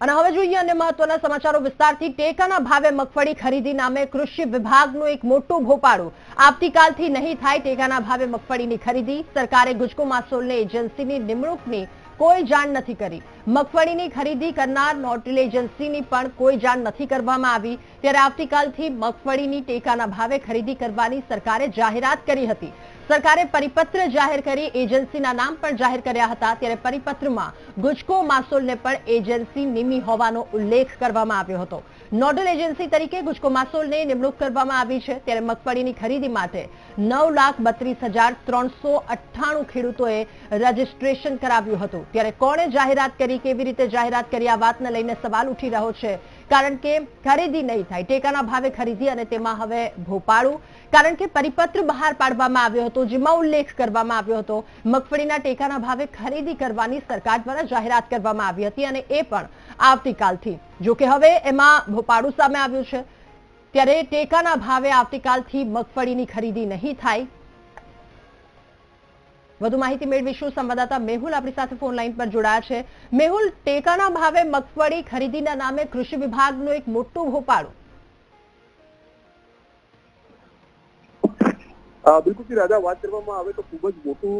અને હવે જોઈએ અન્ય મહત્વના સમાચારો વિસ્તારથી. ટેકાના ભાવે મગફળી ખરીદી નામે કૃષિ વિભાગનું એક મોટું ભોપાળું. આવતીકાલથી નહીં થાય ટેકાના ભાવે મગફળીની ખરીદી. સરકારે ગુજકો માસોલને એજન્સીની નિમણૂકની કોઈ જાણ નથી કરી. મગફળીની ખરીદી કરનાર નોટલ એજન્સીની પણ કોઈ જાણ નથી કરવામાં આવી. ત્યારે આવતીકાલથી મગફળીની ટેકાના ભાવે ખરીદી કરવાની સરકારે જાહેરાત કરી હતી. સરકારે પરિપત્ર જાહેર કરી એજન્સીના નામ પણ જાહેર કર્યા હતા. ત્યારે પરિપત્રમાં ગુજકો માસોલને પણ એજન્સી નિમી હોવાનો ઉલ્લેખ કરવામાં આવ્યો હતો. નોડલ એજન્સી તરીકે ગુજકો માસોલને નિમણૂક કરવામાં આવી છે. ત્યારે મગફળીની ખરીદી માટે નવ લાખ બત્રીસ હજાર ત્રણસો અઠ્ઠાણું ખેડૂતોએ રજીસ્ટ્રેશન કરાવ્યું હતું. ત્યારે કોણે જાહેરાત કરી, કેવી રીતે જાહેરાત કરી, આ વાતને લઈને સવાલ ઉઠી રહ્યો છે. કારણ કે ખરીદી નહીં થાય. ટેકાના ભાવે ખરીદી અને તેમાં હવે ભોપાળું. કારણ કે પરિપત્ર બહાર પાડવામાં આવ્યો હતો, જેમાં ઉલ્લેખ કરવામાં આવ્યો હતો, મગફળીના ટેકાના ભાવે ખરીદી કરવાની સરકાર દ્વારા જાહેરાત કરવામાં આવી હતી અને એ પણ આવતીકાલથી. જો કે હવે એમાં ભોપાળું સામે આવ્યું છે. ત્યારે ટેકાના ભાવે આવતીકાલથી મગફળીની ખરીદી નહીં થાય. વધુ માહિતી મેળવીશું. સંવાદદાતા મેહુલ આપણી સાથે ફોન લાઈન પર જોડાયા છે. મેહુલ, ટેકાના ભાવે મગફળી ખરીદીના નામે કૃષિ વિભાગનું એક મોટું ભોપાળું અ, બિલકુલથી રાજા વાત કરવામાં આવે તો ખૂબ જ મોટું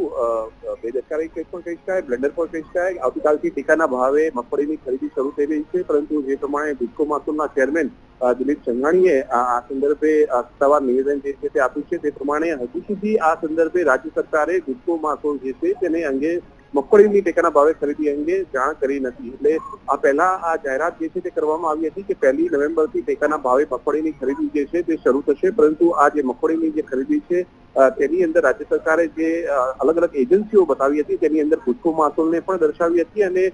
બેદરકારી કંઈ પણ કહી શકાય બ્લેન્ડર પણ કહી શકાય આવતીકાલથી ટેકાના ભાવે મગફળીની ખરીદી શરૂ થઈ રહી છે પરંતુ જે પ્રમાણે બિસ્કો માસુલના ચેરમેન દિલીપ સંઘાણીએ આ સંદર્ભે સત્તાવાર નિવેદન જે છે તે આપ્યું છે તે પ્રમાણે હજુ સુધી આ સંદર્ભે રાજ્ય સરકારે બિસ્કો માસોલ જે છે તેને અંગે મગફળીની ટેકાના ભાવે ખરીદી અંગે જાણ કરી નથી. એટલે આ પહેલા આ જાહેરાત જે છે તે કરવામાં આવી હતી કે પહેલી નવેમ્બરથી ટેકાના ભાવે મગફળીની ખરીદી જે છે તે શરૂ થશે. પરંતુ આ જે મગફળીની જે ખરીદી છે તેની અંદર રાજ્ય સરકારે જે અલગ અલગ એજન્સીઓ બતાવી હતી, તેની અંદર ગુજકો માસોલને પણ દર્શાવી હતી અને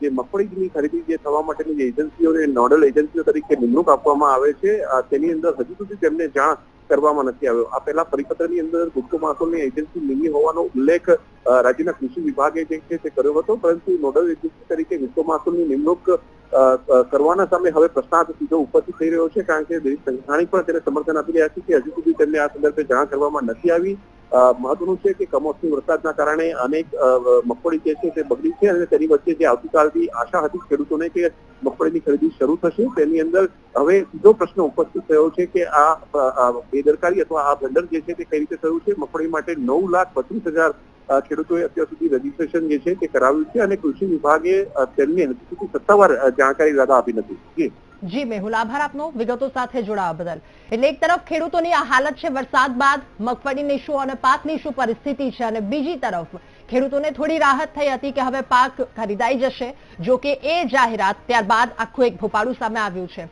જે મગફળીની ખરીદી જે થવા માટેની જે એજન્સીઓને નોડલ એજન્સીઓ તરીકે નિમણૂક આપવામાં આવે છે તેની અંદર હજુ સુધી તેમને જાણ કરવામાં નથી આવ્યો. આ પહેલા પરિપત્રની અંદર ગુજકો માસોલની એજન્સી નિમી હોવાનો ઉલ્લેખ રાજ્યના કૃષિ વિભાગે જે છે તે કર્યો હતો, પરંતુ નોડલ એજન્સી તરીકે ગુજકો માસોલની નિમણૂક કરવાના સામે હવે પ્રશ્નાર્થ સીધો ઉપસ્થિત થઈ રહ્યો છે, કારણ કે દિલીપ સંઘાણી પણ તેને સમર્થન આપી રહ્યા છે કે હજુ સુધી તેમને આ સંદર્ભે જાણ કરવામાં નથી આવી. મહત્વનું છે કે કમોસમી વરસાદના કારણે અનેક મગફળી જે છે તે બગડી છે અને તેની વચ્ચે જે આવતીકાલથી આશા હતી ખેડૂતોને કે મગફળીની ખરીદી શરૂ થશે, તેની અંદર હવે સીધો પ્રશ્ન ઉપસ્થિત થયો છે કે આ બેદરકારી અથવા આ ભંડર જે છે તે કઈ રીતે થયું છે? મગફળી માટે નવ લાખ પચીસ હજાર ખેડૂતોએ અત્યાર સુધી રજીસ્ટ્રેશન જે છે તે કરાવ્યું છે અને કૃષિ વિભાગે તેમને હજુ સુધી સત્તાવાર જાણકારી દાદા આપી નથી. જી, મેહુલ, આભાર આપનો. વિગતો સાથે જોડાવા બદલ. એટલે એક તરફ ખેડૂતોની આ હાલત છે વરસાદ બાદ, મગફળીની શું અને પાકની શું પરિસ્થિતિ છે અને બીજી તરફ ખેડૂતોને થોડી રાહત થઈ હતી કે હવે પાક ખરીદાઈ જશે, જો કે એ જાહેરાત ત્યારબાદ આખું એક ભોપાળું સામે આવ્યું છે.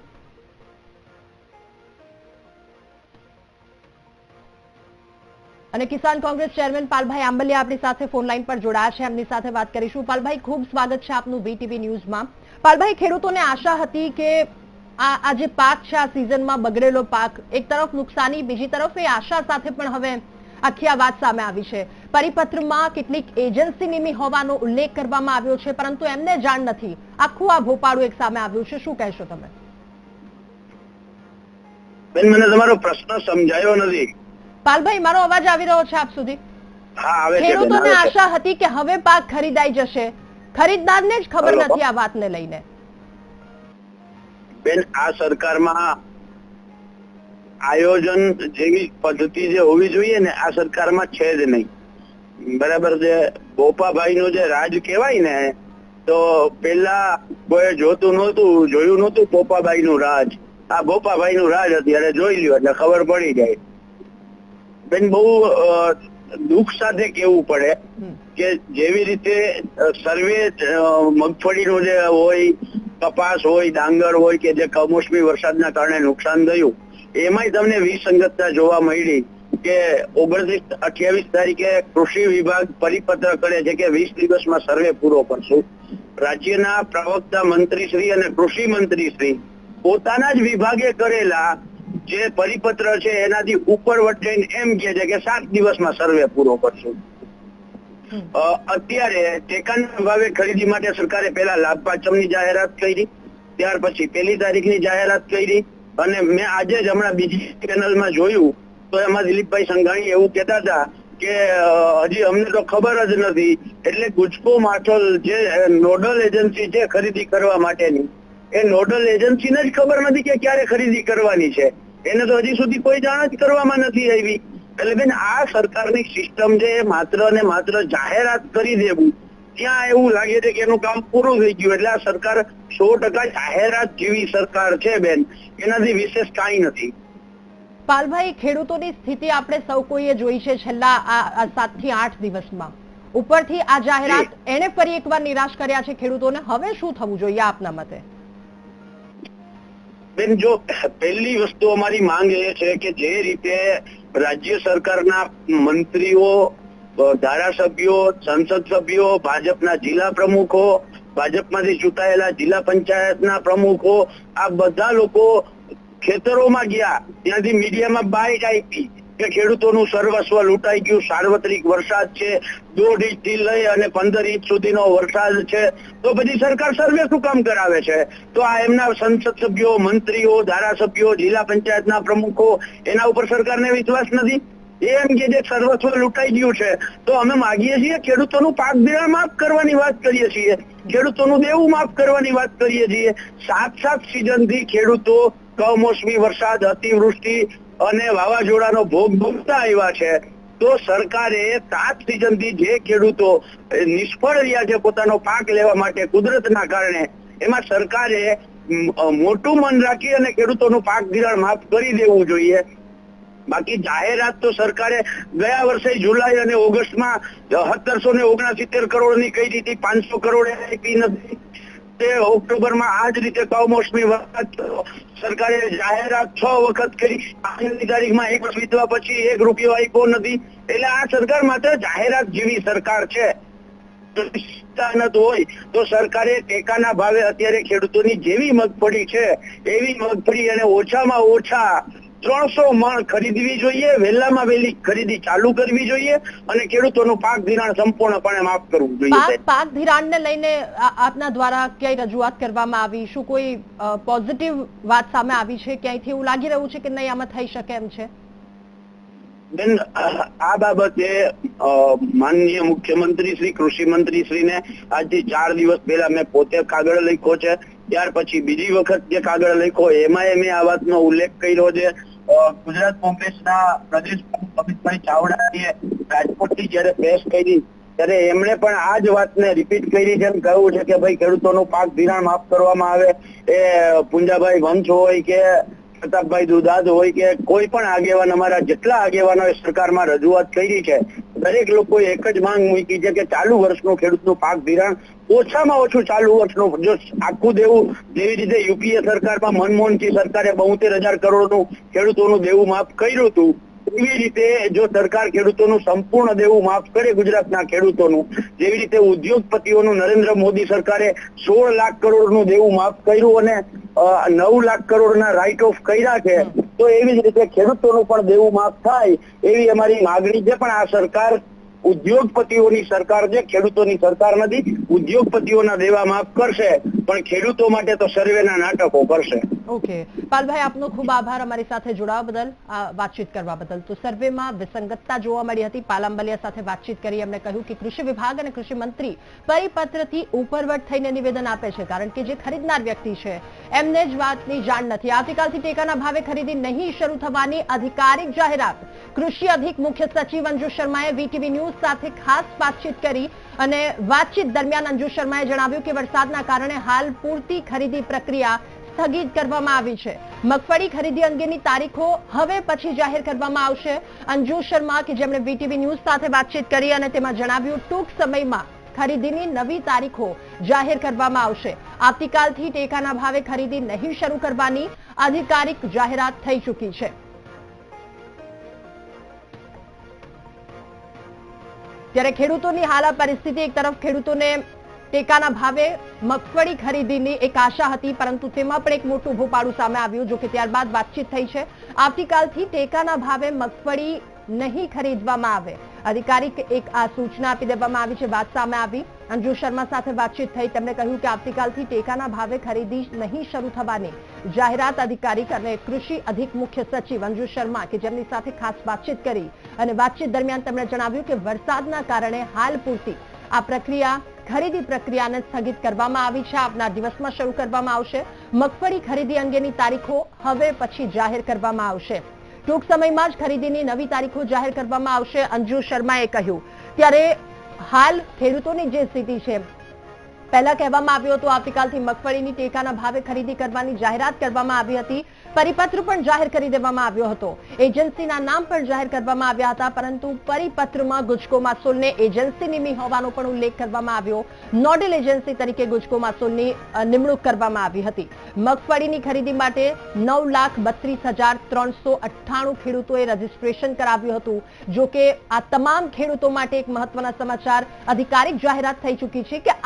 અને કિસાન કોંગ્રેસ ચેરમેન પાલભાઈ આંબલિયા આપણી સાથે ફોન લાઈન પર જોડાયા છે. એમની સાથે વાત કરીશું. પાલભાઈ, ખૂબ સ્વાગત છે આપનું વીટીવી ન્યૂઝમાં. પાલભાઈ, ખેડૂતોને આશા હતી કે આ જે પાક છે, આ સિઝનમાં બગડેલો પાક, એક તરફ નુકસાની, બીજી તરફ એ આશા સાથે પણ હવે આખી આ વાત સામે આવી છે. પરિપત્રમાં કેટલીક એજન્સી નિમી હોવાનો ઉલ્લેખ કરવામાં આવ્યો છે, પરંતુ એમને જાણ નથી. આખું આ ભોપાળું એક સામે આવ્યું છે. શું કહેશો તમે? બેન, મને તમારો પ્રશ્ન સમજાયો નથી. પાલભાઈ મારો અવાજ આવી રહ્યો છે આપ સુધી? ખેડૂતોને આશા હતી કે હવે પાક ખરીદાઈ જશે. ખરીદદારને જ ખબર નથી આ વાતને લઈને. બેન આ સરકારમાં આયોજન જેવી પદ્ધતિ જે હોવી જોઈએ ને આ સરકારમાં છે જ નહીં. બરાબર છે. ગોપાભાઈ નું જે રાજ કહેવાય ને તો પેલા કોઈ જોતું નહોતું જોયું નહોતું ગોપાભાઈ નું રાજ. આ ગોપાભાઈ નું રાજ અત્યારે જોઈ લ્યો એટલે ખબર પડી જાય. બેન બહુ દુઃખ સાથે કેવું પડે કે જેવી રીતે સર્વે મગફળીનો જે હોય કપાસ હોય ડાંગર હોય કે જે કમોસમી વરસાદના કારણે નુકસાન થયું એમાંય તમને વિસંગતતા જોવા મળી કે ઓગણત્રીસ અઠ્યાવીસ તારીખે કૃષિ વિભાગ પરિપત્ર કરે છે કે વીસ દિવસમાં સર્વે પૂરો કરશું. રાજ્યના પ્રવક્તા મંત્રીશ્રી અને કૃષિ મંત્રીશ્રી પોતાના જ વિભાગે કરેલા જે પરિપત્ર છે એનાથી ઉપર વટાઈને એમ કે છે કે સાત દિવસમાં સર્વે પૂરો કરશું. અત્યારે ટેકાના ભાવે ખરીદી માટે સરકારે પહેલા લાભ પાંચમની જાહેરાત કરી, ત્યાર પછી પહેલી તારીખની જાહેરાત કરી અને મેં આજે જ હમણાં બીજી ચેનલમાં જોયું, તો એમાં દિલીપભાઈ સંઘાણી એવું કહેતા હતા કે હજી અમને તો ખબર જ નથી, એટલે ગુજકો માઠોલ જે નોડલ એજન્સી છે ખરીદી કરવા માટેની, એ નોડલ એજન્સીને જ ખબર નથી કે ક્યારે ખરીદી કરવાની છે. એને તો હજી સુધી કોઈ જાણ જ કરવામાં નથી આવી. એટલે બેન આ સરકારની સિસ્ટમ છે એ માત્ર ને માત્ર જાહેરાત કરી દેવું. ત્યાં એવું લાગે છે કે એનું કામ પૂરું થઈ ગયું. એટલે આ સરકાર સો ટકા જાહેરાત જેવી સરકાર છે બેન. એનાથી વિશેષ કાંઈ નથી. પાલભાઈ ખેડૂતોની સ્થિતિ આપણે સૌ કોઈએ જોઈ છે છેલ્લા આ સાતથી આઠ દિવસમાં. ઉપરથી આ જાહેરાત એને ફરી એકવાર નિરાશ કર્યા છે ખેડૂતોને. હવે શું થવું જોઈએ આપના મતે? બેન, જો પહેલી વસ્તુ અમારી માંગ એ છે કે જે રીતે રાજ્ય સરકારના મંત્રીઓ ધારાસભ્યો, સંસદ સભ્યો, ભાજપના જિલ્લા પ્રમુખો, ભાજપમાંથી ચૂંટાયેલા જિલ્લા પંચાયતના પ્રમુખો, આ બધા લોકો ખેતરોમાં ગયા. ત્યાંથી મીડિયામાં બાઇટ આપી. કે ખેડૂતોનું સર્વસ્વ લૂંટાઈ ગયું. સાર્વત્રિક વરસાદ છે. દોઢ ઇંચથી લઈ અને પંદર ઇંચ સુધીનો વરસાદ છે. તો પછી સરકાર સર્વે શું કામ કરાવે છે? તો આ એમના સંસદ સભ્યો, મંત્રીઓ, ધારાસભ્યો, જિલ્લા પંચાયતના પ્રમુખો, એના ઉપર સરકારને વિશ્વાસ નથી? એમ કે જે સર્વસ્વ લૂંટાઈ ગયું છે. તો અમે માગીએ છીએ ખેડૂતોનું પાક દેવા માફ કરવાની વાત કરીએ છીએ. ખેડૂતોનું દેવું માફ કરવાની વાત કરીએ છીએ. સાત સાત સિઝનથી ખેડૂતો કમોસમી વરસાદ, અતિવૃષ્ટિ અને વાવાઝોડાનો ભોગ ભોગતા આવ્યા છે, તો સરકારે સાત સિઝનથી જે ખેડૂતો નિષ્ફળ રહ્યા છે પોતાનો પાક લેવા માટે કુદરતના કારણે, એમાં સરકારે મોટું મન રાખી અને ખેડૂતોનું પાક ધિરાણ માફ કરી દેવું જોઈએ. બાકી જાહેરાત તો સરકારે ગયા વર્ષે જુલાઈ અને ઓગસ્ટમાં સત્તરસો ને ઓગણસિત્તેર કરોડની કઈ રીતે પાંચસો કરોડ આપી નથી. તે ઓક્ટોબરમાં આ જ રીતે કમોસમી વરસાદ સરકારે જાહેરાત છ વખત કરી. આજની તારીખમાં એક વર્ષ વીતવા પછી એક રૂપિયો આપ્યો નથી એટલે આ સરકાર માત્ર જાહેરાત જેવી સરકાર છે. હોય, તો સરકારે ટેકાના ભાવે અત્યારે ખેડૂતોની જેવી મગફળી છે, એવી મગફળી અને ઓછામાં ઓછા ત્રણસો મણ ખરીદવી જોઈએ વહેલામાં વહેલી ખરીદી ચાલુ કરવી જોઈએ અને ખેડૂતોનું પાક ધિરાણ સંપૂર્ણપણે માફ કરવું જોઈએ પાક ધિરાણ ધિરાણને લઈને આપના દ્વારા ક્યાંય રજૂઆત કરવામાં આવી? શું કોઈ પોઝિટિવ વાત સામે આવી છે ક્યાંયથી? એવું લાગી રહ્યું છે કે નહીં આમાં થઈ શકે એમ છે? બેન આ બાબતે માનનીય મુખ્યમંત્રી શ્રી કૃષિ મંત્રી શ્રીને આજથી ચાર દિવસ પહેલા મેં પોતે કાગળ લખ્યો છે. ત્યાર પછી બીજી વખત જે કાગળ લખ્યો એમાં મેં આ વાતનો ઉલ્લેખ કર્યો છે. ગુજરાત કોંગ્રેસના પ્રદેશ પ્રમુખ અમિતભાઈ ચાવડાએ રાજકોટથી જયારે પ્રેસ કરી, ત્યારે એમણે પણ આ જ વાતને રિપીટ કરી એમ કહ્યું છે કે ભાઈ ખેડૂતોનું પાક ધિરાણ માફ કરવામાં આવે. એ પુંજાભાઈ વંશ હોય કે પ્રતાપભાઈ દુદાદ હોય કે કોઈ પણ આગેવાન, અમારા જેટલા આગેવાનો સરકારમાં રજૂઆત કરી છે, દરેક લોકો એક જ માંગ મૂકી છે કે ચાલુ વર્ષનું ખેડૂતનું પાક ધિરાણ ઓછામાં ઓછું ચાલુ વર્ષનું જો આખું દેવું જેવી રીતે યુપીએ સરકારમાં, મનમોહનસિંહ સરકારે બોતેર હજાર કરોડનું ખેડૂતોનું દેવું માફ કર્યું હતું એવી રીતે જો સરકાર ખેડૂતોનું સંપૂર્ણ દેવું માફ કરે ગુજરાતના ખેડૂતોનું, જેવી રીતે ઉદ્યોગપતિઓનું નરેન્દ્ર મોદી સરકારે સોળ લાખ કરોડનું દેવું માફ કર્યું અને નવ લાખ કરોડના રાઇટ ઓફ કર્યા છે, તો એવી જ રીતે ખેડૂતોનું પણ દેવું માફ થાય એવી અમારી માગણી છે. પણ આ સરકાર ઉદ્યોગપતિઓની સરકાર છે, ખેડૂતોની સરકાર નથી, ઉદ્યોગપતિઓના દેવા માફ કરશે, પણ ખેડૂતો માટે તો સર્વેના નાટકો કરશે. ઓકે પાલભાઈ આપનો ખૂબ આભાર અમારી સાથે જોડાવા બદલ વાતચીત કરવા બદલ તો સર્વેમાં વિસંગતતા જોવા મળી હતી પાલાંબલિયા સાથે વાતચીત કરી એમણે કહ્યું કે કૃષિ વિભાગ અને કૃષિ મંત્રી પરિપત્રથી ઉપરવટ થઈને નિવેદન આપે છે, કારણ કે જે ખરીદનાર વ્યક્તિ છે, એમને જ વાતની જાણ નથી. આવતીકાલથી ટેકાના ભાવે ખરીદી નહીં શરૂ થવાની અધિકારિક જાહેરાત. કૃષિ અધિક મુખ્ય સચિવ અંજુ શર્માએ વીટીવી ન્યૂઝ સાથે ખાસ વાતચીત કરી અને વાતચીત દરમિયાન અંજુ શર્માએ જણાવ્યું કે વરસાદના કારણે હાલ પૂરતી ખરીદી પ્રક્રિયા સ્થગિત કરવામાં આવી છે. મગફળી ખરીદી અંગેની તારીખો હવે પછી જાહેર કરવામાં આવશે. અંજુ શર્મા કે જેમણે વીટીવી ન્યૂઝ સાથે વાતચીત કરી અને તેમાં જણાવ્યું, ટૂંક સમયમાં ખરીદીની નવી તારીખો જાહેર કરવામાં આવશે. આવતીકાલથી ટેકાના ભાવે ખરીદી નહીં શરૂ કરવાની આધિકારિક જાહેરાત થઈ ચૂકી છે. ત્યારે ખેડૂતોની હાલ પરિસ્થિતિ એક તરફ ખેડૂતોને ટેકાના ભાવે મગફળી ખરીદીની એક આશા હતી, પરંતુ તેમાં પણ એક મોટું ભોપાળું સામે આવ્યું જો ત્યારબાદ વાતચીત થઈ છે. આવતીકાલથી ટેકાના ભાવે મગફળી નહીં ખરીદવામાં આવે. અધિકારીક એક આ સૂચના આપી દેવામાં આવી છે, વાત સામે આવી. અંજુ શર્મા સાથે વાતચીત થઈ, તેમણે કહ્યું કે આવતીકાલથી ટેકાના ભાવે ખરીદી નહીં શરૂ થવાની જાહેરાત અધિકારીક અને કૃષિ અધિક મુખ્ય સચિવ અંજુ શર્મા કે જેમની સાથે ખાસ વાતચીત કરી. અને વાતચીત દરમિયાન તેમણે જણાવ્યું કે વરસાદના કારણે હાલ પૂરતી આ પ્રક્રિયા ખરીદી પ્રક્રિયાને સ્થગિત કરવામાં આવી છે. આવનાર દિવસમાં શરૂ કરવામાં આવશે. મગફળી ખરીદી અંગેની તારીખો હવે પછી જાહેર કરવામાં આવશે. ટૂંક સમયમાં જ ખરીદીની નવી તારીખો જાહેર કરવામાં આવશે. અંજુ શર્માએ કહ્યું, ત્યારે હાલ ખેડૂતોની જે સ્થિતિ છે પહેલા કહેવામાં આવ્યું હતું, આવતીકાલથી મગફળીની ટેકાના ભાવે ખરીદી કરવાની જાહેરાત કરવામાં આવી હતી. પરિપત્ર પણ જાહેર કરી દેવામાં આવ્યો હતો. એજન્સીના નામ પણ જાહેર કરવામાં આવ્યા હતા, પરંતુ પરિપત્રમાં ગુજકો માસોલને એજન્સી નિમી હોવાનો પણ ઉલ્લેખ કરવામાં આવ્યો. નોડલ એજન્સી તરીકે ગુજકો માસોલની નિમણૂક કરવામાં આવી હતી. મગફળીની ખરીદી માટે નવ લાખ બત્રીસ હજાર ત્રણસો અઠ્ઠાણું ખેડૂતોએ રજીસ્ટ્રેશન કરાવ્યું હતું. જો કે આ તમામ ખેડૂતો માટે એક મહત્વના સમાચાર અધિકારિક જાહેરાત થઈ ચૂકી છે કે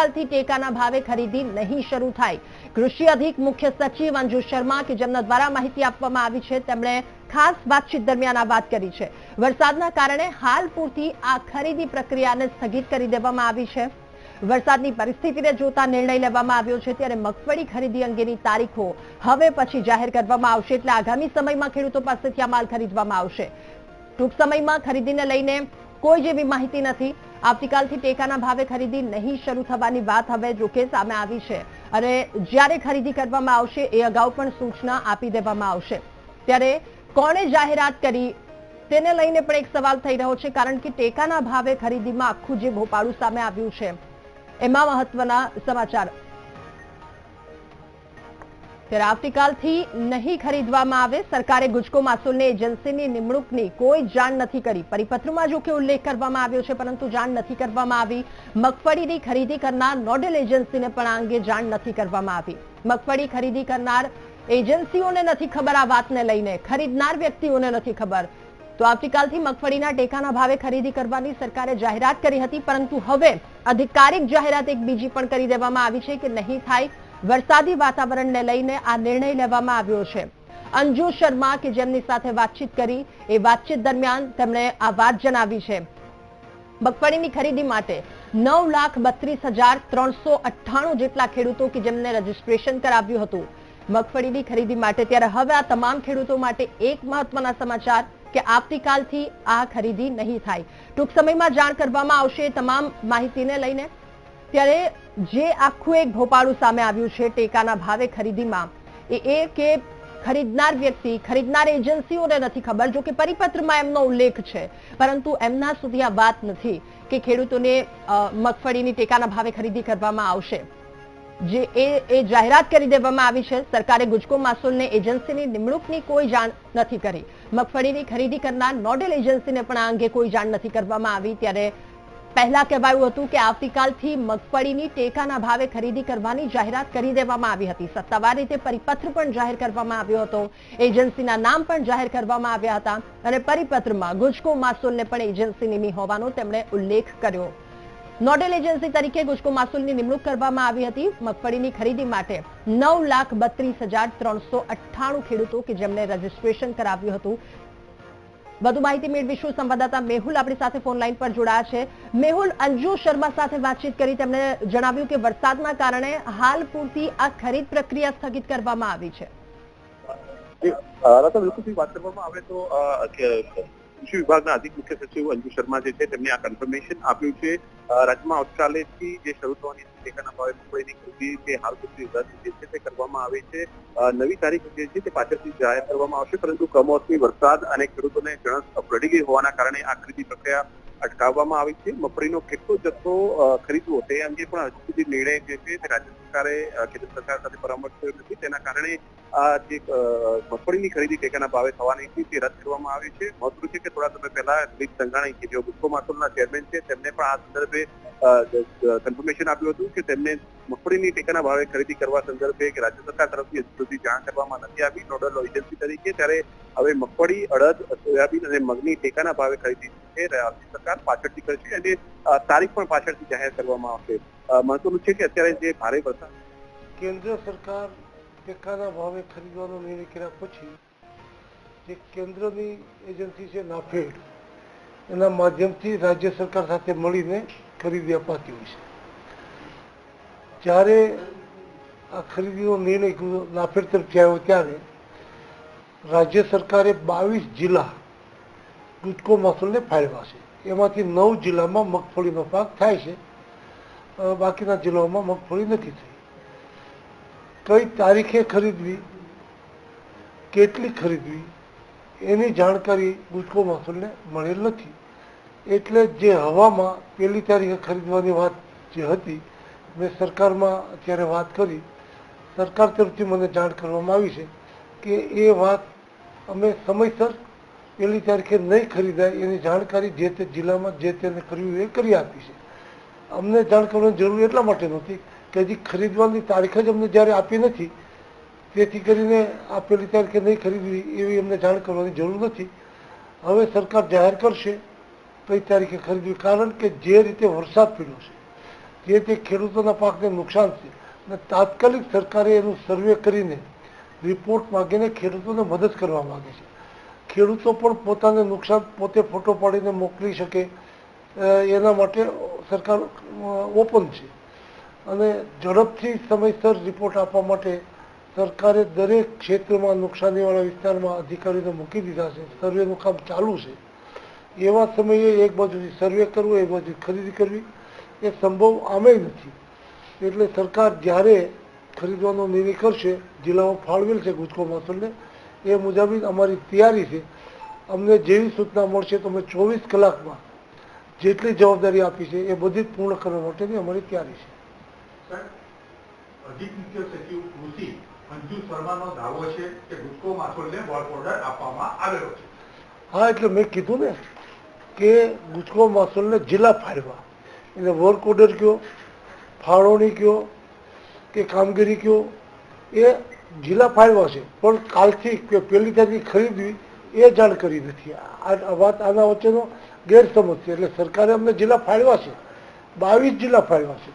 આવતીકાલથી ટેકાના ભાવે ખરીદી નહીં શરૂ થાય. કૃષિ અધિક મુખ્ય સચિવ અંજુ શર્મા કે જેમના દ્વારા માહિતી આપવામાં આવી છે, તેમણે ખાસ વાતચીત દરમિયાન આ વાત કરી છે. વરસાદના કારણે હાલ પૂરતી આ ખરીદી પ્રક્રિયાને સ્થગિત કરી દેવામાં આવી છે. વરસાદની પરિસ્થિતિને જોતા નિર્ણય લેવામાં આવ્યો છે ત્યારે મગફળી ખરીદી અંગેની તારીખો હવે પછી જાહેર કરવામાં આવશે એટલે આગામી સમયમાં ખેડૂતો પાસેથી આ માલ ખરીદવામાં આવશે. ટૂંક સમયમાં ખરીદીને લઈને કોઈ જેવી માહિતી નથી. આવતીકાલથી ટેકાના ભાવે ખરીદી નહીં શરૂ થવાની વાત હવે જોકે સામે આવી છે. અને જ્યારે ખરીદી કરવામાં આવશે, એ અગાઉ પણ સૂચના આપી દેવામાં આવશે. ત્યારે કોણે જાહેરાત કરી? તેને લઈને પણ એક સવાલ થઈ રહ્યો છે, કારણ કે ટેકાના ભાવે ખરીદીમાં આખું જે ભોપાળું સામે આવ્યું છે. એમાં મહત્વના સમાચાર ત્યારે આવતીકાલથી નહીં ખરીદવામાં આવે. સરકારે ગુજકો માસુલની એજન્સીની નિમણૂકની કોઈ જાણ નથી કરી. પરિપત્રમાં જો કે ઉલ્લેખ કરવામાં આવ્યો છે, પરંતુ જાણ નથી કરવામાં આવી. મગફળીની ખરીદી કરનાર નોડલ એજન્સીને પણ આ અંગે જાણ નથી કરવામાં આવી. મગફળી ખરીદી કરનાર એજન્સીઓને નથી ખબર આ વાતને લઈને. ખરીદનાર વ્યક્તિઓને નથી ખબર. તો આવતીકાલથી મગફળીના ટેકાના ભાવે ખરીદી કરવાની સરકારે જાહેરાત કરી હતી, પરંતુ હવે અધિકારિક જાહેરાત એક બીજી પણ કરી દેવામાં આવી છે કે નહીં થાય. વરસાદી વાતાવરણને લઈને આ નિર્ણય લેવામાં આવ્યો છે. અંજુ શર્મા કે જેમની સાથે વાતચીત કરી, એ વાતચીત દરમિયાન તેમણે આ વાત જણાવી છે. મગફળીની ખરીદી માટે નવ લાખ બત્રીસ હજાર ત્રણસો અઠ્ઠાણું જેટલા ખેડૂતો કે જેમને રજીસ્ટ્રેશન કરાવ્યું હતું. મગફળીની ખરીદી માટે ત્યારે હવે આ તમામ ખેડૂતો માટે એક મહત્વના સમાચાર કે આવતીકાલથી આ ખરીદી નહીં થાય. ટૂંક સમયમાં જાણ કરવામાં આવશે તમામ માહિતીને લઈને ત્યારે જે આખું એક ભોપાળું સામે આવ્યું છે ટેકાના ભાવે ખરીદીમાં, એ કે ખરીદનાર વ્યક્તિ, ખરીદનાર એજન્સીઓને નથી ખબર જો કે પરિપત્રમાં એમનો ઉલ્લેખ છે. પરંતુ એમના સુધી આ વાત નથી કે ખેડૂતોને મગફળીની ટેકાના ભાવે ખરીદી કરવામાં આવશે. જે એ એ જાહેરાત કરી દેવામાં આવી છે, સરકારે ગુજકો માસુલને એજન્સીની નિમણૂકની કોઈ જાણ નથી કરી. મગફળીની ખરીદી કરનાર નોડેલ એજન્સીને પણ આ અંગે કોઈ જાણ નથી કરવામાં આવી. ત્યારે પહેલા કહેવાયું હતું કે આવતીકાલથી મગફળીની ટેકાના ભાવે ખરીદી કરવાની જાહેરાત કરી દેવામાં આવી હતી. સત્તાવાર રીતે પરિપત્ર પણ જાહેર કરવામાં આવ્યો હતો. એજન્સીના નામ પણ જાહેર કરવામાં આવ્યા હતા અને પરિપત્રમાં ગુજકો માસુલને પણ એજન્સી નિમી હોવાનો તેમણે ઉલ્લેખ કર્યો. નોડલ એજન્સી તરીકે ગુજકો માસુલની નિમણૂક કરવામાં આવી હતી. મગફળીની ખરીદી માટે નવ લાખ બત્રીસ હજાર ત્રણસો અઠ્ઠાણું ખેડૂતો કે જેમણે રજીસ્ટ્રેશન કરાવ્યું હતું વધુ માહિતી મેળવીશું. સંવાદદાતા મેહુલ આપણી સાથે ફોન લાઈન પર જોડાયા છે. મેહુલ, અંજુ શર્મા સાથે વાતચીત કરી તેમણે જણાવ્યું કે વરસાદના કારણે હાલ પૂરતી આ ખરીદ પ્રક્રિયા સ્થગિત કરવામાં આવી છે. રતન તો કૃષિ વિભાગના અધિક મુખ્ય સચિવ અંજુ શર્મા જે છે તેમને આ કન્ફર્મેશન આપ્યું છે. રાજ્યમાં આવતીકાલેથી જે શરૂ થવાની ટેકાના ભાવે મગફળીની ખરીદી કે હાલ સુધી ઉદાસી જે છે તે કરવામાં આવે છે. નવી તારીખ જે છે તે પાછળથી જાહેર કરવામાં આવશે, પરંતુ કમોસમી વરસાદ અને ખેડૂતોને જણસ પડી ગઈ હોવાના કારણે આ ખરીદી પ્રક્રિયા અટકાવવામાં આવી છે. મગફળીનો કેટલો જથ્થો ખરીદવો તે અંગે પણ હજુ સુધી નિર્ણય જે છે તે રાજ્ય સરકારે કેન્દ્ર સરકાર સાથે પરામર્શ કર્યો નથી. તેના કારણે આ જે મગફળીની ખરીદી ટેકાના ભાવે થવાની હતી તે રદ કરવામાં આવી છે. મહત્વ છે કે થોડા સમય પહેલા દિલીપ સંઘાણી કે જેઓ ગુસ્કો માસોલના ચેરમેન છે તેમને પણ આ સંદર્ભે કન્ફર્મેશન આપ્યું હતું કે તેમને મગફળીની ટેકાના ભાવે ખરીદી કરવા સંદર્ભે રાજ્ય સરકાર તરફથી હજુ સુધી જાણ કરવામાં નથી આવી. નોડલ એજન્સી તરીકે ત્યારે હવે મગફળી, અડદ, સોયાબીન અને મગની ટેકાના ભાવે ખરીદી છે રાજ્ય સરકાર પાછળથી કરશે અને તારીખ પણ પાછળથી જાહેર કરવામાં આવશે. મહત્વનું છે કે અત્યારે જે ભારે વરસાદ કેન્દ્ર સરકાર ટેકાના ભાવે ખરીદવાનો નિર્ણય કર્યા પછી જે કેન્દ્રની એજન્સી છે નાફેડ, એના માધ્યમથી રાજ્ય સરકાર સાથે મળીને ખરીદી અપાતી હોય છે. જ્યારે આ ખરીદીનો નિર્ણય નાફેડ તરફથી આવ્યો ત્યારે રાજ્ય સરકારે બાવીસ જિલ્લા ગુટકો મસલને ફાળવ્યા છે. એમાંથી નવ જિલ્લામાં મગફળીનો પાક થાય છે. બાકીના જિલ્લાઓમાં મગફળી નથી થઈ. કઈ તારીખે ખરીદવી? કેટલી ખરીદવી? એની જાણકારી ગુજકો મહસૂલને મળેલ નથી. એટલે જે હવામાં પહેલી તારીખે ખરીદવાની વાત જે હતી મેં સરકારમાં અત્યારે વાત કરી. સરકાર તરફથી મને જાણ કરવામાં આવી છે કે એ વાત અમે સમયસર પહેલી તારીખે નહીં ખરીદાય એની જાણકારી જે તે જિલ્લામાં જે તેને કર્યું એ કરી આપી છે. અમને જાણ કરવાની જરૂર એટલા માટે નહોતી કે હજી ખરીદવાની તારીખ જ અમને જ્યારે આપી નથી, તેથી કરીને આ પહેલી તારીખે નહીં ખરીદવી એવી અમને જાણ કરવાની જરૂર નથી. હવે સરકાર જાહેર કરશે કઈ તારીખે ખરીદવી, કારણ કે જે રીતે વરસાદ પડ્યો છે જે તે ખેડૂતોના પાકને નુકસાન છે. અને તાત્કાલિક સરકારે એનું સર્વે કરીને રિપોર્ટ માગીને ખેડૂતોને મદદ કરવા માગે છે. ખેડૂતો પણ પોતાને નુકસાન પોતે ફોટો પાડીને મોકલી શકે એના માટે સરકાર ઓપન છે. અને ઝડપથી સમયસર રિપોર્ટ આપવા માટે સરકારે દરેક ક્ષેત્રમાં નુકસાનીવાળા વિસ્તારમાં અધિકારીઓને મૂકી દીધા છે. સર્વેનું કામ ચાલુ છે. એવા સમયે એક બાજુથી સર્વે કરવું, એક બાજુ ખરીદી કરવી. એ સંભવ આમે નથી. એટલે સરકાર જ્યારે ખરીદવાનો નિર્ણય કરશે જિલ્લાઓ ફાળવેલ છે ગુજકો મહોત્સવને એ મુજબ અમારી તૈયારી છે. અમને જેવી સૂચના મળશે તો અમે ચોવીસ કલાકમાં જેટલી જવાબદારી આપી છે એ બધી જ પૂર્ણ કરવા માટેની અમારી તૈયારી છે. અધિક મુખ્ય સચિવ કૃષિ અંજુ શર્માનો દાવો છે કે ગુજકો માછોલને વર્ક ઓર્ડર આપવામાં આવેલો છે. હા એટલે મેં કીધું ને કે ગુજકો મહસૂલને જિલ્લા ફાળવા. એને વર્ક ઓર્ડર કયો ફાળવણી કયો, કે કામગીરી કયો, એ જિલ્લા ફાળવા છે. પણ કાલથી કે પહેલી તારીખ ખરીદવી, એ જાણ કરી નથી. આ વાત આના વચ્ચેનો ગેરસમજ છે. એટલે સરકારે અમને જિલ્લા ફાળવા છે. બાવીસ જિલ્લા ફાળવા છે.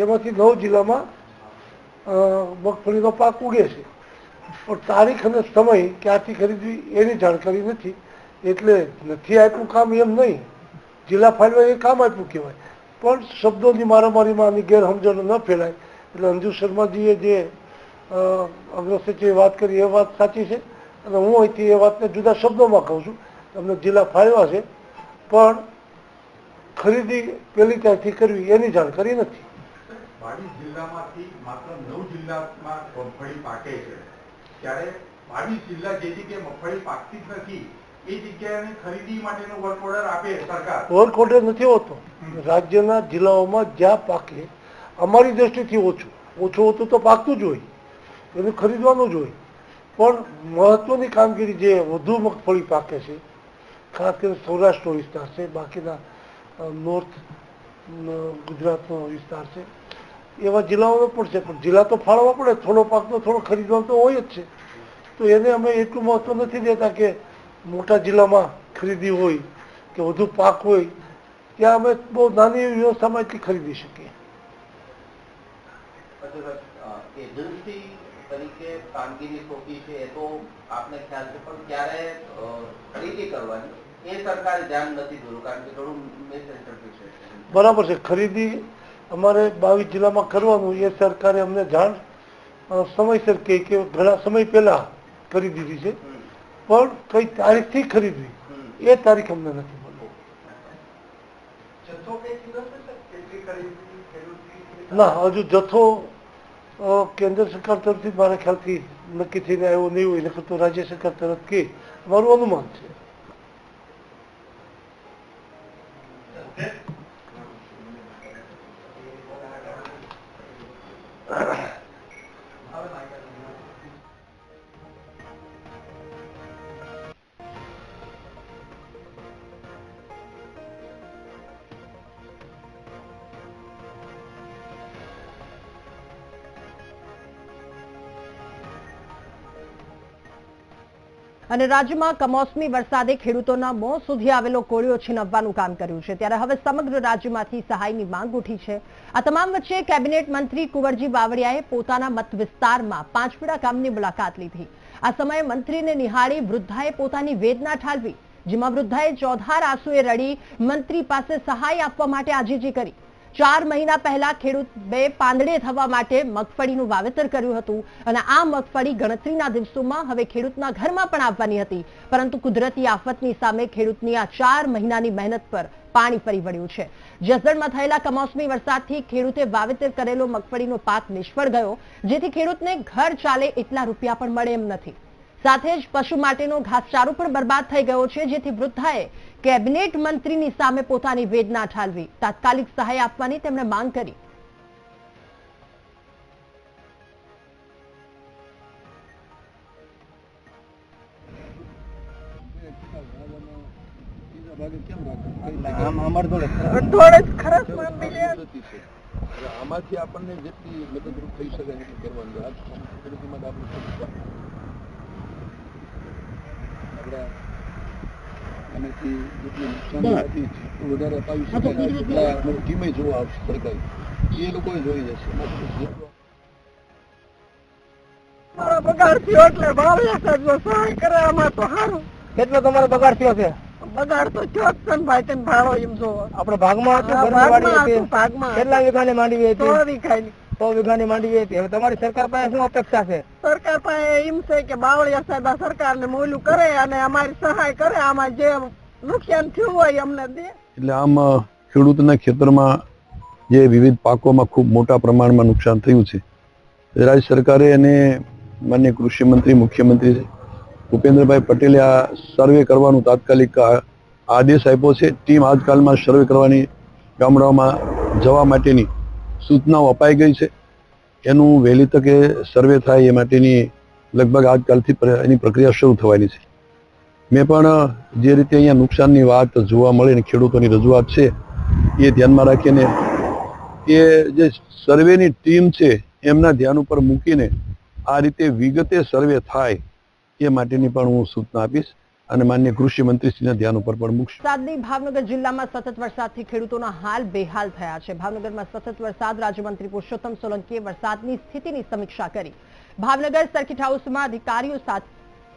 એમાંથી નવ જિલ્લામાં મગફળીનો પાક ઉગે છે. પણ તારીખ અને સમય ક્યાંથી ખરીદવી, એની જાણકારી નથી. એટલે નથી આપ્યું કામ એમ નહીં. જિલ્લા ફાળવા એ કામ આપ્યું કહેવાય. પણ શબ્દોની મારામારીમાં આની ગેરસમજણ ન ફેલાય. એટલે અંજુ શર્માજીએ જે અગ્રસચિવે વાત કરી એ વાત સાચી છે. અને હું અહીંથી એ વાતને જુદા શબ્દોમાં કહું છું. તમને જિલ્લા ફાળવા છે. પણ ખરીદી પેલી ત્યાંથી કરવી એની જાણકારી નથી. પાકે છે. ત્યારે મગફળી પાકતી જ નથી. એ જગ્યાએ ખરીદી માટેનો વર્ક ઓર્ડર આપે સરકાર. વર્ક ઓર્ડર નથી હોતો. રાજ્યના જિલ્લાઓમાં જ્યાં પાકે અમારી દ્રષ્ટિથી ઓછું. ઓછું હોતું તો પાકતું જ હોય. એનું ખરીદવાનું જ હોય. પણ મહત્વની કામગીરી જે વધુ મગફળી પાકે છે ખાસ કરીને સૌરાષ્ટ્રનો વિસ્તાર છે બાકીના નોર્થ ગુજરાતનો વિસ્તાર છે એવા જિલ્લાઓનો પણ છે. પણ જિલ્લા તો ફાળવા પડે. થોડો પાકનો થોડો ખરીદવાનો તો હોય જ છે. તો એને અમે એટલું મહત્વ નથી દેતા કે મોટા જિલ્લામાં ખરીદી હોય કે વધુ પાક હોય ત્યાં અમે બહુ નાની એવી વ્યવસ્થામાં એટલી ખરીદી શકીએ. પછી સર, અ, એજન્સી તરીકે કામગીરી સોંપી છે એ તો આપને ખ્યાલ છે પણ ક્યારે ખરીદી કરવાની એ સરકારે ધ્યાન નથી દોર્યું કારણ કે થોડું મિસઇન્ટરપ્રિટેશન બરાબર છે. ખરીદી અમારે બાવીસ જિલ્લામાં કરવાનું એ સરકારે અમને જાણ સમયસર કે ઘણા સમય પહેલા કરી દીધી છે. પણ કઈ તારીખથી ખરીદવી? એ તારીખ અમને નથી મળી ના હજુ જથ્થો કેન્દ્ર સરકાર તરફથી મારા ખ્યાલથી નક્કી થઈને આવ્યો નહીં હોય નકર તો રાજ્ય સરકાર તરફ કે. મારું અનુમાન છે. અને રાજ્યમાં કમોસમી વરસાદે ખેડૂતોના મોં સુધી આવેલો કોળિયો છીનવવાનું કામ કર્યું છે. ત્યારે હવે સમગ્ર રાજ્યમાંથી સહાયની માંગ ઉઠી છે. આ તમામ વચ્ચે કેબિનેટ મંત્રી કુંવરજી બાવળિયાએ પોતાના મત વિસ્તારમાં પાંચપીડા ગામની મુલાકાત લીધી. આ સમયે મંત્રીને નિહાળી વૃદ્ધાએ પોતાની વેદના ઠાલવી, જેમાં વૃદ્ધાએ ચોધાર આંસુએ રડી મંત્રી પાસે સહાય આપવા માટે આજીજી કરી. ચાર મહિના પહેલા ખેડૂત બે પાંદડે થવા માટે મગફળીનું વાવેતર કર્યું હતું અને આ મગફળી ગણતરીના દિવસોમાં હવે ખેડૂતના ઘરમાં પણ આવવાની હતી. પરંતુ કુદરતી આફતની સામે ખેડૂતની આ ચાર મહિનાની મહેનત પર પાણી ફરી વળ્યું છે. જસદણમાં થયેલા કમોસમી વરસાદથી ખેડૂતે વાવેતર કરેલો મગફળીનો પાક નિષ્ફળ ગયો, જેથી ખેડૂતને ઘર ચાલે એટલા રૂપિયા પણ મળે એમ નથી. સાથે જ પશુ માટેનો ઘાસચારો પણ બરબાદ થઈ ગયો છે જેથી વૃદ્ધાએ કેબિનેટ મંત્રીની સામે પોતાની વેદના ઠાલવી. તાત્કાલિક સહાય આપવાની તેમણે માંગ કરી. આમાંથી આપણને જેટલી મદદરૂપ થઈ શકે એટલી કરવાની. આ ખેડૂતો આપણે શું કરવાનું? આપણે નુકસાન હતી એટલું વધારે અપાવી શકાય ટીમે જોવા આવશે સરકારી એ લોકોએ જોઈ જશે. મારો પગાર થયો એટલે ભાવ્યા સાહેબ સહાય કરે આમાં તો સારું. કેટલો તમારો પગાર થયો છે? બગાડ તો થયો છે ભાઈ ભાડો એમ જોવો. આપડે ભાગમાં હતું હા, ઘરની વાડી ભાગમાં કેટલા વીઘાની માંડવી સો હતી વીઘાની. સો વીઘાની માંડી હતી. હવે તમારી સરકાર પાસે શું અપેક્ષા છે? સરકાર પાસે એમ છે કે બાવળિયા સાહેબ આ સરકારને મોયલું કરે અને અમારી સહાય કરે. આમાં જે નુકસાન થયું હોય અમને દે. એટલે આમ ખેડૂતના ખેતરમાં જે વિવિધ પાકોમાં ખૂબ મોટા પ્રમાણમાં નુકસાન થયું છે. રાજ્ય સરકારે અને માન્ય કૃષિ મંત્રી મુખ્યમંત્રી ભૂપેન્દ્રભાઈ પટેલે આ સર્વે કરવાનું તાત્કાલિક આદેશ આપ્યો છે. ટીમ આજકાલમાં સર્વે કરવાની ગામડાઓમાં જવા માટેની સૂચનાઓ અપાઈ ગઈ છે. એનું વહેલી તકે સર્વે થાય એ માટેની લગભગ આજકાલથી એની પ્રક્રિયા શરૂ થવાની છે. મેં પણ જે રીતે અહીંયા નુકસાનની વાત જોવા મળે ને ખેડૂતોની રજૂઆત છે, એ ધ્યાનમાં રાખીને એ જે સર્વેની ટીમ છે, એમના ધ્યાન ઉપર મૂકીને આ રીતે વિગતે સર્વે થાય એ માટેની પણ હું સૂચના આપીશ. અને માન્ય કૃષિ મંત્રીશ્રીના ધ્યાન ઉપર પણ મૂકશે. સાદની ભાવનગર જિલ્લામાં સતત વરસાદથી ખેડૂતોના હાલ બેહાલ થયા છે. ભાવનગરમાં સતત વરસાદ રાજ્યમંત્રી પુરુષોત્તમ સોલંકીએ વરસાદની સ્થિતિની સમીક્ષા કરી. ભાવનગર સર્કિટ હાઉસમાં અધિકારીઓ સાથે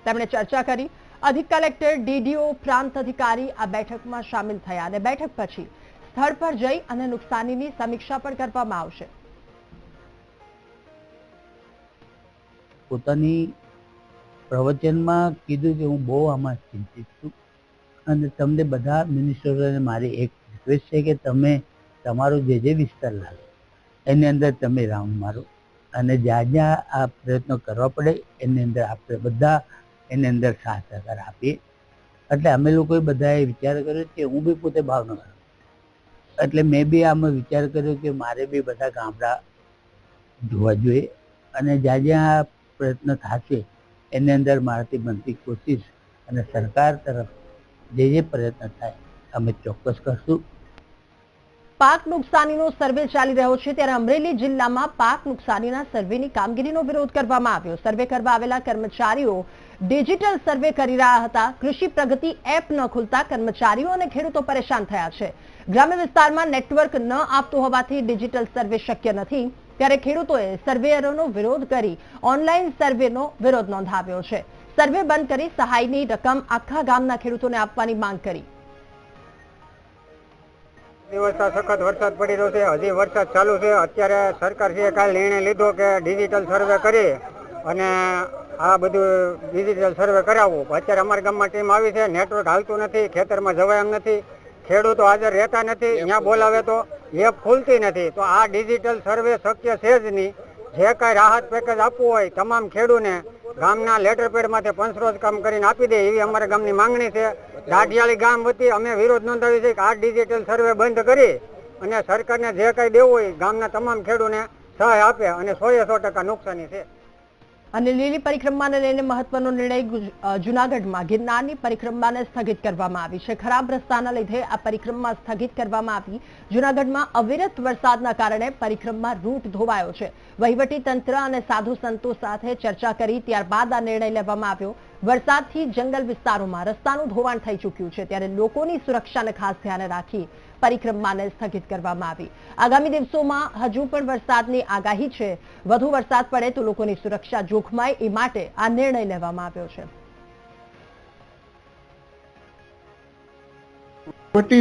તેમણે ચર્ચા કરી. અધિક કલેક્ટર ડીડીઓ પ્રાંત અધિકારી આ બેઠકમાં સામેલ થયા અને બેઠક પછી સ્થળ પર જઈ અને નુકસાનીની સમીક્ષા પણ કરવામાં આવશે. પોતાની પ્રવચનમાં કીધું કે હું બહુ આમાં ચિંતિત છું. અને તમને બધા મિનિસ્ટરોને મારી એક રિક્વેસ્ટ છે કે તમે તમારો જે જે વિસ્તાર લાગે એની અંદર તમે રાઉન્ડ મારો. અને જ્યાં જ્યાં આ પ્રયત્નો કરવા પડે, એની અંદર આપણે બધા એની અંદર સાથ સહકાર આપીએ. એટલે અમે લોકોએ બધાએ વિચાર કર્યો કે હું બી પોતે ભાવનગર એટલે મેં બી આમાં વિચાર કર્યો કે મારે બી બધા ગામડા જોવા જોઈએ. અને જ્યાં જ્યાં પ્રયત્ન થશે એની અંદર મારાથી બનતી કોશિશ અને સરકાર તરફ જે જે પ્રયત્ન થાય, અમે ચોક્કસ કરશું. પાક નુકસાનીનો સર્વે ચાલી રહ્યો છે ત્યારે અમરેલી જિલ્લામાં પાક નુકસાનીના સર્વેની કામગીરીનો વિરોધ કરવામાં આવ્યો. સર્વે કરવા આવેલા કર્મચારીઓ ડિજિટલ સર્વે કરી રહ્યા હતા. કૃષિ પ્રગતિ એપ ન ખુલતા કર્મચારીઓ અને ખેડૂતો પરેશાન થયા છે. ગ્રામ્ય વિસ્તારમાં નેટવર્ક ન આપતું હોવાથી ડિજિટલ સર્વે શક્ય નથી. ત્યારે ખેડૂતોએ સર્વેયરોનો વિરોધ કરી ઓનલાઈન સર્વેનો વિરોધ નોંધાવ્યો છે. સર્વે બંધ કરી સહાયની રકમ આખા ગામના ખેડૂતોને આપવાની માંગ કરી. સખત વરસાદ પડી રહ્યો છે. હજી વરસાદ ચાલુ છે. અત્યારે સરકાર છે કાલે નિર્ણય લીધો કે ડિજિટલ સર્વે કરી અને આ બધું ડિજિટલ સર્વે કરાવવું. અત્યારે અમારા ગામમાં ટીમ આવી છે. નેટવર્ક હાલતું નથી. ખેતરમાં જવાય એમ નથી. ખેડૂતો હાજર રહેતા નથી અહીંયા બોલાવે તો એપ ખુલતી નથી. તો આ ડિજિટલ સર્વે શક્ય છે જ નહીં. જે કાંઈ રાહત પેકેજ આપવું હોય તમામ ખેડૂને ગામના લેટર પેડમાંથી પંચરોજ કામ કરીને આપી દે એવી અમારા ગામની માંગણી છે. દાઢિયાળી ગામ વતી અમે વિરોધ નોંધાવી છે કે આ ડિજિટલ સર્વે બંધ કરી અને સરકારને જે કાંઈ દેવું હોય ગામના તમામ ખેડૂને સહાય આપે અને સો એ સો ટકા નુકસાની છે. અને લીલી પરિક્રમાને લઈને મહત્વનો નિર્ણય જૂનાગઢમાં ગિરનારની પરિક્રમાને સ્થગિત કરવામાં આવી છે. ખરાબ રસ્તાના લીધે આ પરિક્રમા સ્થગિત કરવામાં આવી. જૂનાગઢમાં અવિરત વરસાદના કારણે પરિક્રમા રૂટ ધોવાયો છે. વહીવટી તંત્ર અને સાધુ સંતો સાથે ચર્ચા કરી ત્યારબાદ આ નિર્ણય લેવામાં આવ્યો. વરસાદથી જંગલ વિસ્તારોમાં રસ્તાનું ધોવાણ થઈ ચૂક્યું છે. ત્યારે લોકોની સુરક્ષાને ખાસ ધ્યાને રાખી પરિક્રમાને સ્થગિત કરવામાં આવી. આગામી દિવસોમાં હજુ પણ વરસાદની આગાહી છે. વધુ વરસાદ પડે તો લોકોની સુરક્ષા જોખમાય એ માટે આ નિર્ણય લેવામાં આવ્યો છે.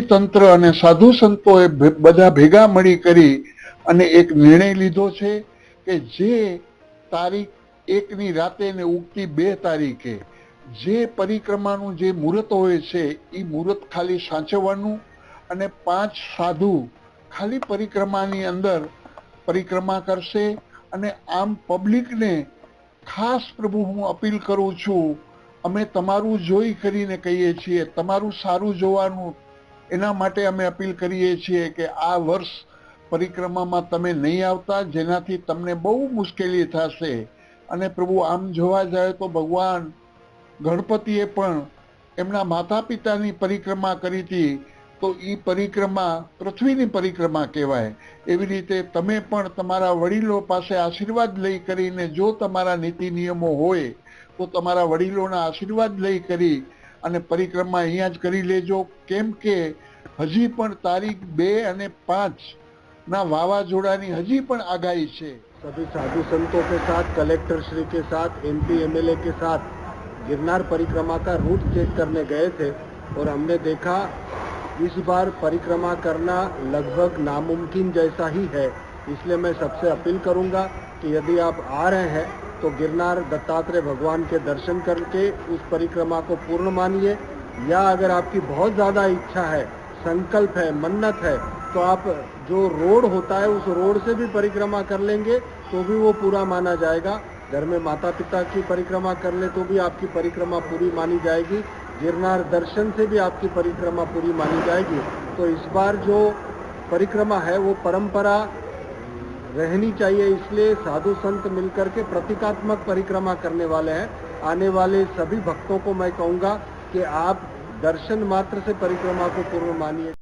તંત્ર અને સાધુ સંતોએ બધા ભેગા મળી કરી અને એક નિર્ણય લીધો છે કે જે તારીખ એકની રાતે ને ઉગતી બે તારીખે જે પરિક્રમાનું જે મુહૂર્ત હોય છે એ મુહૂર્ત ખાલી સાચવવાનું અને પાંચ સાધુ ખાલી પરિક્રમાની અંદર પરિક્રમા કરશે અને આમ પબ્લિકને ખાસ પ્રભુ હું અપીલ કરું છું, અમે તમારું જોઈ કરીને કહીએ છીએ, તમારું સારું જોવાનું, એના માટે અમે અપીલ કરીએ છીએ કે આ વર્ષ પરિક્રમામાં તમે નહીં આવતા, જેનાથી તમને બહુ મુશ્કેલી થશે. અને પ્રભુ આમ જોવા જાય તો ભગવાન ગણપતિએ પણ એમના માતા પિતાની પરિક્રમા કરી હતી તો એ પરિક્રમા પૃથ્વીની પરિક્રમા કહેવાય એવી રીતે તમે પણ તમારા વડીલો પાસે આશીર્વાદ લઈ કરીને જો તમારા નીતિ નિયમો હોય તો તમારા વડીલોના આશીર્વાદ લઈ કરી અને પરિક્રમા અહીંયા જ કરી લેજો કેમ કે હજી પણ તારીખ બે અને પાંચ ના વાવાઝોડાની હજી પણ આગાહી છે सभी साधु संतों के साथ कलेक्टर श्री के साथ एमपी एमएलए के साथ गिरनार परिक्रमा का रूट चेक करने गए थे और हमने देखा इस बार परिक्रमा करना लगभग नामुमकिन जैसा ही है। इसलिए मैं सबसे अपील करूँगा कि यदि आप आ रहे हैं तो गिरनार दत्तात्रेय भगवान के दर्शन करके उस परिक्रमा को पूर्ण मानिए। या अगर आपकी बहुत ज़्यादा इच्छा है, संकल्प है, मन्नत है तो आप जो रोड होता है, उस रोड से भी परिक्रमा कर लेंगे तो भी वो पूरा माना जाएगा। घर में माता पिता की परिक्रमा कर ले तो भी आपकी परिक्रमा पूरी मानी जाएगी। गिरनार दर्शन से भी आपकी परिक्रमा पूरी मानी जाएगी। तो इस बार जो परिक्रमा है, वो परंपरा रहनी चाहिए, इसलिए साधु संत मिलकर के प्रतीकात्मक परिक्रमा करने वाले हैं। आने वाले सभी भक्तों को मैं कहूँगा कि आप दर्शन मात्र से परिक्रमा को पूर्ण मानिए।